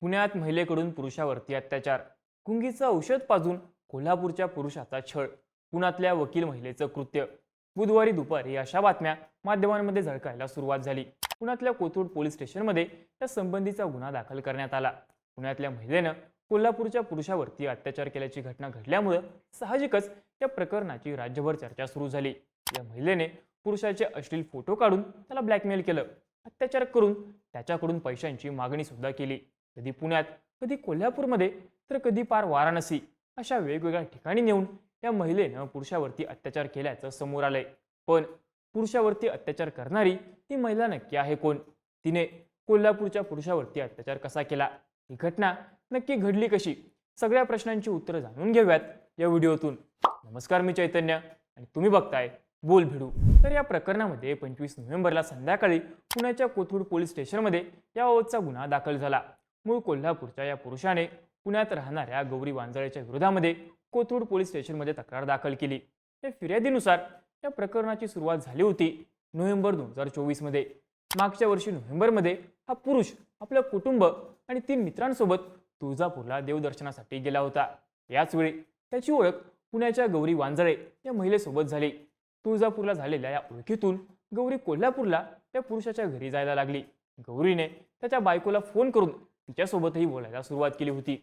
पुण्यात महिलेकडून पुरुषावरती अत्याचार. कुंगीचं औषध पाजून कोल्हापूरच्या पुरुषाचा छळ. पुण्यातल्या वकील महिलेचं कृत्य. बुधवारी दुपारी अशा बातम्या माध्यमांमध्ये झळकायला सुरुवात झाली. पुण्यातल्या कोथरूड पोलीस स्टेशनमध्ये या संबंधीचा गुन्हा दाखल करण्यात आला. पुण्यातल्या महिलेनं कोल्हापूरच्या पुरुषावरती अत्याचार केल्याची घटना घडल्यामुळं साहजिकच त्या प्रकरणाची राज्यभर चर्चा सुरू झाली. या महिलेने पुरुषाचे अश्लील फोटो काढून त्याला ब्लॅकमेल केलं. अत्याचार करून त्याच्याकडून पैशांची मागणी सुद्धा केली. कधी पुण्यात कधी कोल्हापूरमध्ये तर कधी पार वाराणसी अशा वेगवेगळ्या ठिकाणी नेऊन या महिलेनं पुरुषावरती अत्याचार केल्याचं समोर आलंय. पण पुरुषावरती अत्याचार करणारी ती महिला नक्की आहे कोण? तिने कोल्हापूरच्या पुरुषावरती अत्याचार कसा केला? ही घटना नक्की घडली कशी? सगळ्या प्रश्नांची उत्तरं जाणून घेऊयात या व्हिडिओतून. नमस्कार मी चैतन्य आणि तुम्ही बघताय बोल भिडू. तर या प्रकरणामध्ये पंचवीस नोव्हेंबरला संध्याकाळी पुण्याच्या कोथरूड पोलीस स्टेशनमध्ये याबाबतचा गुन्हा दाखल झाला. मूळ कोल्हापूरच्या या पुरुषाने पुण्यात राहणाऱ्या गौरी वांजळेच्या विरोधामध्ये कोथरूड पोलीस स्टेशनमध्ये तक्रार दाखल केली. या फिर्यादीनुसार या प्रकरणाची सुरुवात झाली होती नोव्हेंबर दोन हजार चोवीसमध्ये मागच्या वर्षी नोव्हेंबरमध्ये हा पुरुष आपलं कुटुंब आणि तीन मित्रांसोबत तुळजापूरला देवदर्शनासाठी गेला होता. याचवेळी त्याची ओळख पुण्याच्या गौरी वांजळे या महिलेसोबत झाली. तुळजापूरला झालेल्या या ओळखीतून गौरी कोल्हापूरला त्या पुरुषाच्या घरी जायला लागली. गौरीने त्याच्या बायकोला फोन करून तिच्यासोबतही बोलायला सुरुवात केली होती.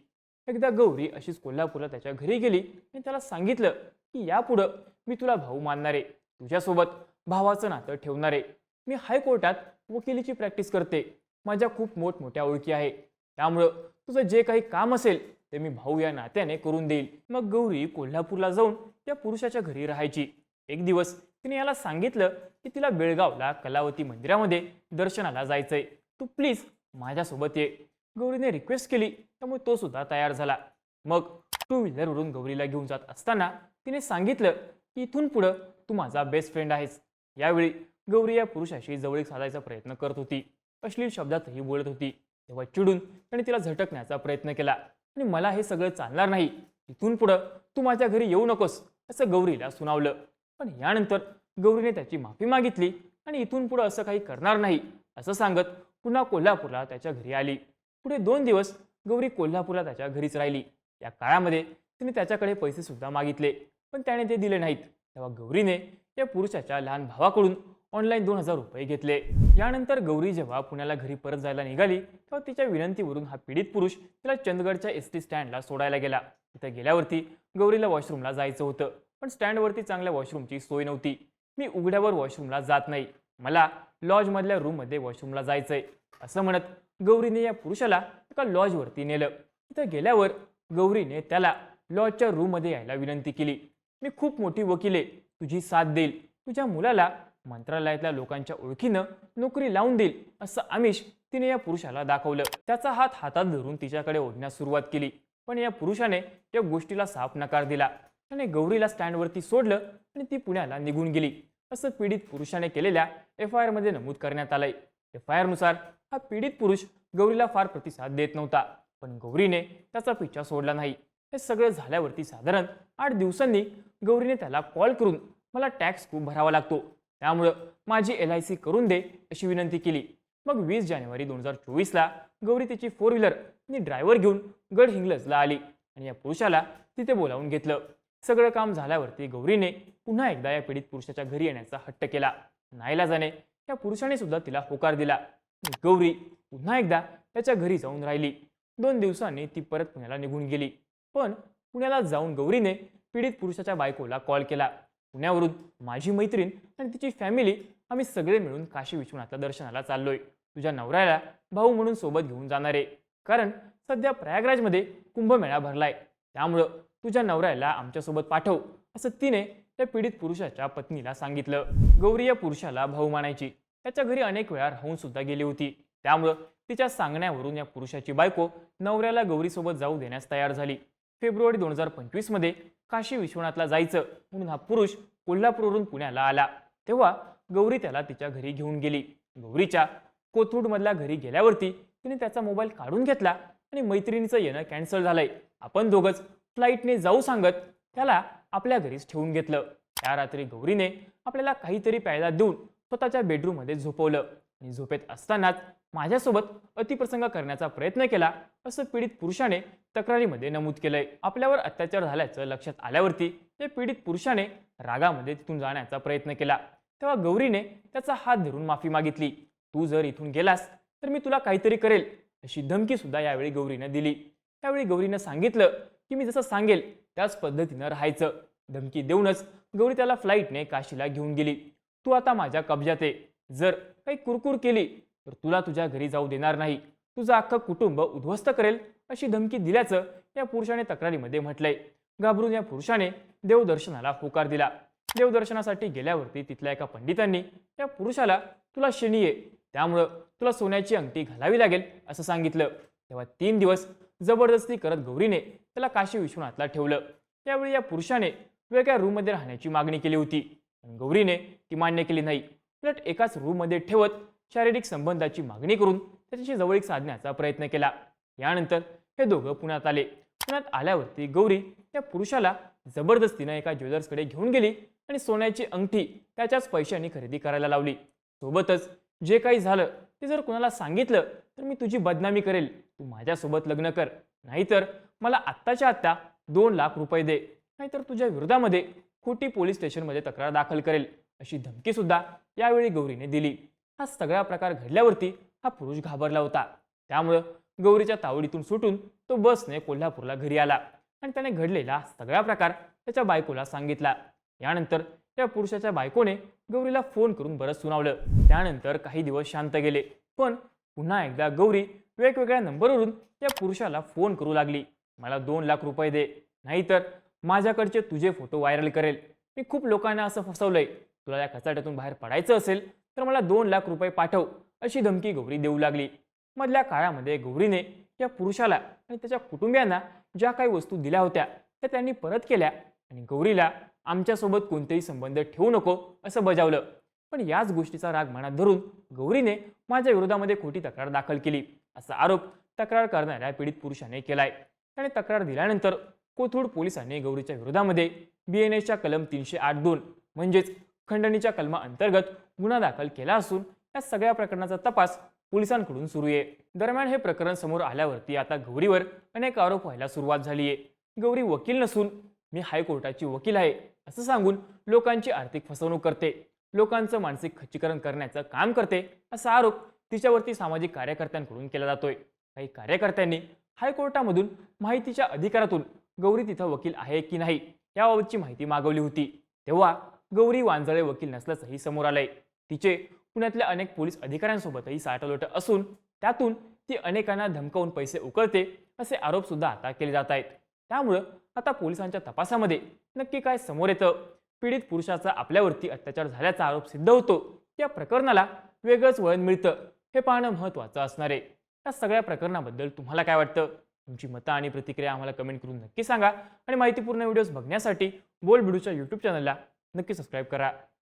एकदा गौरी अशीच कोल्हापूरला त्याच्या घरी गेली आणि त्याला सांगितलं की यापुढं मी तुला भाऊ मानणारे तुझ्यासोबत भावाचं नातं ठेवणारे मी हायकोर्टात वकिलीची प्रॅक्टिस करते. माझ्या खूप मोठमोठ्या ओळखी आहे. त्यामुळं तुझं जे काही काम असेल ते मी भाऊ या नात्याने करून देईल. मग गौरी कोल्हापूरला जाऊन त्या पुरुषाच्या घरी राहायची. एक दिवस तिने याला सांगितलं की तिला बेळगावला कलावती मंदिरामध्ये दर्शनाला जायचंय. तू प्लीज माझ्यासोबत ये. गौरीने रिक्वेस्ट केली त्यामुळे तो सुद्धा तयार झाला. मग टू व्हीलरवरून गौरीला घेऊन जात असताना तिने सांगितलं की इथून पुढं तू माझा बेस्ट फ्रेंड आहेस. यावेळी गौरी या पुरुषाशी जवळीक साधायचा प्रयत्न करत होती. अश्लील शब्दातही बोलत होती. तेव्हा चिडून त्याने तिला झटकण्याचा प्रयत्न केला. आणि मला हे सगळं चालणार नाही. इथून पुढं तू माझ्या घरी येऊ नकोस असं गौरीला सुनावलं. पण यानंतर गौरीने त्याची माफी मागितली आणि इथून पुढं असं काही करणार नाही असं सांगत पुन्हा कोल्हापूरला त्याच्या घरी आली. पुढे दोन दिवस गौरी कोल्हापूरला त्याच्या घरीच राहिली. या काळामध्ये तिने त्याच्याकडे पैसे सुद्धा मागितले पण त्याने ते दिले नाहीत. तेव्हा गौरीने या पुरुषाच्या लहान भावाकडून ऑनलाईन दोन हजार रुपये घेतले. यानंतर गौरी जेव्हा पुण्याला घरी परत जायला निघाली तेव्हा तिच्या विनंतीवरून हा पीडित पुरुष तिला चंदगडच्या एस टी स्टँडला सोडायला गेला. तिथं गेल्यावरती गौरीला वॉशरूमला जायचं होतं पण स्टँडवरती चांगल्या वॉशरूमची सोय नव्हती. मी उघड्यावर वॉशरूमला जात नाही. मला लॉजमधल्या रूममध्ये वॉशरूमला जायचंय असं म्हणत गौरीने या पुरुषाला एका लॉजवरती नेलं. तिथं गेल्यावर गौरीने त्याला लॉजच्या रूममध्ये यायला विनंती केली. मी खूप मोठी वकील आहे तुझी साथ देईल. तुझ्या मुलाला मंत्रालयातल्या लोकांच्या ओळखीनं नोकरी लावून देईल असं आमिष तिने या पुरुषाला दाखवलं. त्याचा हात हातात धरून तिच्याकडे ओढण्यास सुरुवात केली. पण या पुरुषाने त्या गोष्टीला साफ नकार दिला. त्याने गौरीला स्टँडवरती सोडलं आणि ती पुण्याला निघून गेली. असं पीडित पुरुषाने केलेल्या एफ आय आरमध्ये नमूद करण्यात आलंय. एफ आय आरनुसार हा पीडित पुरुष गौरीला फार प्रतिसाद देत नव्हता. पण गौरीने त्याचा पिच्छा सोडला नाही. हे सगळं झाल्यावरती साधारण आठ दिवसांनी गौरीने त्याला कॉल करून मला टॅक्स खूप भरावा लागतो. त्यामुळं माझी एल आय सी करून दे अशी विनंती केली. मग वीस जानेवारी दोन हजार चोवीसला गौरी तिची फोर व्हीलर आणि ड्रायव्हर घेऊन गडहिंग्लजला आली आणि या पुरुषाला तिथे बोलावून घेतलं. सगळं काम झाल्यावरती गौरीने पुन्हा एकदा या पीडित पुरुषाच्या घरी येण्याचा हट्ट केला. नाईलाजाने त्या पुरुषाने सुद्धा तिला होकार दिला. गौरी पुन्हा एकदा त्याच्या घरी जाऊन राहिली. दोन दिवसांनी ती परत पुण्याला निघून गेली. पण पुण्याला जाऊन गौरीने पीडित पुरुषाच्या बायकोला कॉल केला. पुण्यावरून माझी मैत्रीण आणि तिची फॅमिली आम्ही सगळे मिळून काशी विश्वनाथला दर्शनाला चाललोय. तुझ्या नवऱ्याला भाऊ म्हणून सोबत घेऊन जाणार. आहे कारण सध्या प्रयागराजमध्ये कुंभमेळा भरलाय. त्यामुळं तुझ्या नवऱ्याला आमच्यासोबत पाठव असं तिने त्या पीडित पुरुषाच्या पत्नीला सांगितलं गौरी या पुरुषाला भाऊ मानायची. त्याच्या घरी अनेक वेळा राहून सुद्धा गेली होती. त्यामुळं तिच्या सांगण्यावरून या पुरुषाची बायको नवऱ्याला गौरीसोबत जाऊ देण्यास तयार झाली. फेब्रुवारी दोन हजार पंचवीसमध्ये काशी विश्वनाथला जायचं म्हणून हा पुरुष कोल्हापूरवरून पुण्याला आला. तेव्हा गौरी त्याला तिच्या घरी घेऊन गेली. गौरीच्या कोथरूडमधल्या घरी गेल्यावरती तिने त्याचा मोबाईल काढून घेतला आणि मैत्रिणीचं येणं कॅन्सल झालंय. आपण दोघंच फ्लाईटने जाऊ सांगत त्याला आपल्या घरीच ठेवून घेतलं. त्या रात्री गौरीने आपल्याला काहीतरी प्यायला देऊन स्वतःच्या बेडरूममध्ये झोपवलं. आणि झोपेत असतानाच माझ्यासोबत अतिप्रसंग करण्याचा प्रयत्न केला असं पीडित पुरुषाने तक्रारीमध्ये नमूद केलंय. आपल्यावर अत्याचार झाल्याचं लक्षात आल्यावरती त्या पीडित पुरुषाने रागामध्ये तिथून जाण्याचा प्रयत्न केला. तेव्हा गौरीने त्याचा हात धरून माफी मागितली. तू जर इथून गेलास तर मी तुला काहीतरी करेल अशी धमकी सुद्धा यावेळी गौरीनं दिली. त्यावेळी गौरीनं सांगितलं की मी जसं सांगेल त्याच पद्धतीनं राहायचं. धमकी देऊनच गौरी त्याला फ्लाईटने काशीला घेऊन गेली. तू आता माझ्या कब्जात आहे जर काही कुरकुर केली तर तुला तुझ्या घरी जाऊ देणार नाही. तुझं अख्खं कुटुंब उद्ध्वस्त करेल अशी धमकी दिल्याचं या पुरुषाने तक्रारीमध्ये म्हटलंय. घाबरून या पुरुषाने देवदर्शनाला होकार दिला. देवदर्शनासाठी गेल्यावरती तिथल्या एका पंडितांनी या पुरुषाला तुला शनी आहे त्यामुळं तुला सोन्याची अंगठी घालावी लागेल असं सांगितलं. तेव्हा तीन दिवस जबरदस्ती करत गौरीने त्याला काशी विश्वनाथला ठेवलं. त्यावेळी या पुरुषाने वेगळ्या रूममध्ये राहण्याची मागणी केली होती. पण गौरीने ती मान्य केली नाही. उलट एकाच रूममध्ये ठेवत शारीरिक संबंधाची मागणी करून त्याच्याशी जवळीक साधण्याचा प्रयत्न केला. यानंतर हे दोघं पुण्यात आले. पुण्यात आल्यावरती गौरी त्या पुरुषाला जबरदस्तीनं एका ज्वेलर्सकडे घेऊन गेली आणि सोन्याची अंगठी त्याच्याच पैशांनी खरेदी करायला लावली. सोबतच जे काही झालं ते जर कुणाला सांगितलं तर मी तुझी बदनामी करेल. तू माझ्यासोबत लग्न कर. नाहीतर मला आत्ताच्या आत्ता दोन लाख रुपये दे. नाहीतर तुझ्या विरोधामध्ये खोटी पोलीस स्टेशनमध्ये तक्रार दाखल करेल अशी धमकीसुद्धा यावेळी गौरीने दिली. हा सगळा प्रकार घडल्यावरती हा पुरुष घाबरला होता. त्यामुळं गौरीच्या तावडीतून सुटून तो बसने कोल्हापूरला घरी आला आणि त्याने घडलेला सगळा प्रकार त्याच्या बायकोला सांगितला. यानंतर त्या पुरुषाच्या बायकोने गौरीला फोन करून बरंच सुनावलं. त्यानंतर काही दिवस शांत गेले. पण पुन्हा एकदा गौरी वेगवेगळ्या नंबरवरून त्या पुरुषाला फोन करू लागली. मला दोन लाख रुपये दे. नाहीतर माझ्याकडचे तुझे फोटो व्हायरल करेल. मी खूप लोकांना असं फसवलंय. तुला या खचाट्यातून बाहेर पडायचं असेल तर मला दोन लाख रुपये पाठव अशी धमकी गौरी देऊ लागली. मधल्या काळामध्ये गौरीने या पुरुषाला आणि त्याच्या कुटुंबियांना ज्या काही वस्तू दिल्या होत्या त्या त्यांनी परत केल्या. आणि गौरीला आमच्यासोबत कोणतेही संबंध ठेवू नको असं बजावलं. पण याच गोष्टीचा राग मनात धरून गौरीने माझ्या विरोधामध्ये खोटी तक्रार दाखल केली. असा आरोप तक्रार करणाऱ्या पीडित पुरुषाने केलाय. त्याने तक्रार दिल्यानंतर कोथरूड पोलिसांनी गौरीच्या विरोधामध्ये बी एन एसच्या कलम तीनशे आठ दोन म्हणजेच खंडणीच्या कलमा अंतर्गत गुन्हा दाखल केला असून या सगळ्या प्रकरणाचा तपास पोलिसांकडून सुरू आहे. दरम्यान हे प्रकरण समोर आल्यावरती आता गौरीवर अनेक आरोप व्हायला सुरुवात झाली आहे गौरी वकील नसून मी हायकोर्टाची वकील आहे असं सांगून लोकांची आर्थिक फसवणूक करते लोकांचं मानसिक खच्चीकरण करण्याचं काम करते असा आरोप तिच्यावरती सामाजिक कार्यकर्त्यांकडून केला जातोय. काही कार्यकर्त्यांनी हायकोर्टामधून माहितीच्या अधिकारातून गौरी तिथं वकील आहे की नाही याबाबतची माहिती मागवली होती. तेव्हा गौरी वांजळे वकील नसल्याचंही समोर आलंय. तिचे पुण्यातल्या अनेक पोलीस अधिकाऱ्यांसोबतही साठलोट असून त्यातून ती अनेकांना धमकावून पैसे उकळते असे आरोप सुद्धा आता केले जात आहेत. त्यामुळं आता पोलिसांच्या तपासामध्ये नक्की काय समोर येतं? पीडित पुरुषाचा आपल्यावरती अत्याचार झाल्याचा आरोप सिद्ध होतो. या प्रकरणाला वेगळंच वळण मिळतं. हे पाहणं महत्त्वाचं असणार आहे. या सगळ्या प्रकरणाबद्दल तुम्हाला काय वाटतं? तुमची मतं आणि प्रतिक्रिया आम्हाला कमेंट करून नक्की सांगा. आणि माहितीपूर्ण व्हिडिओज बघण्यासाठी बोल बिडूच्या यूट्यूब चॅनलला नक्की सबस्क्राईब करा.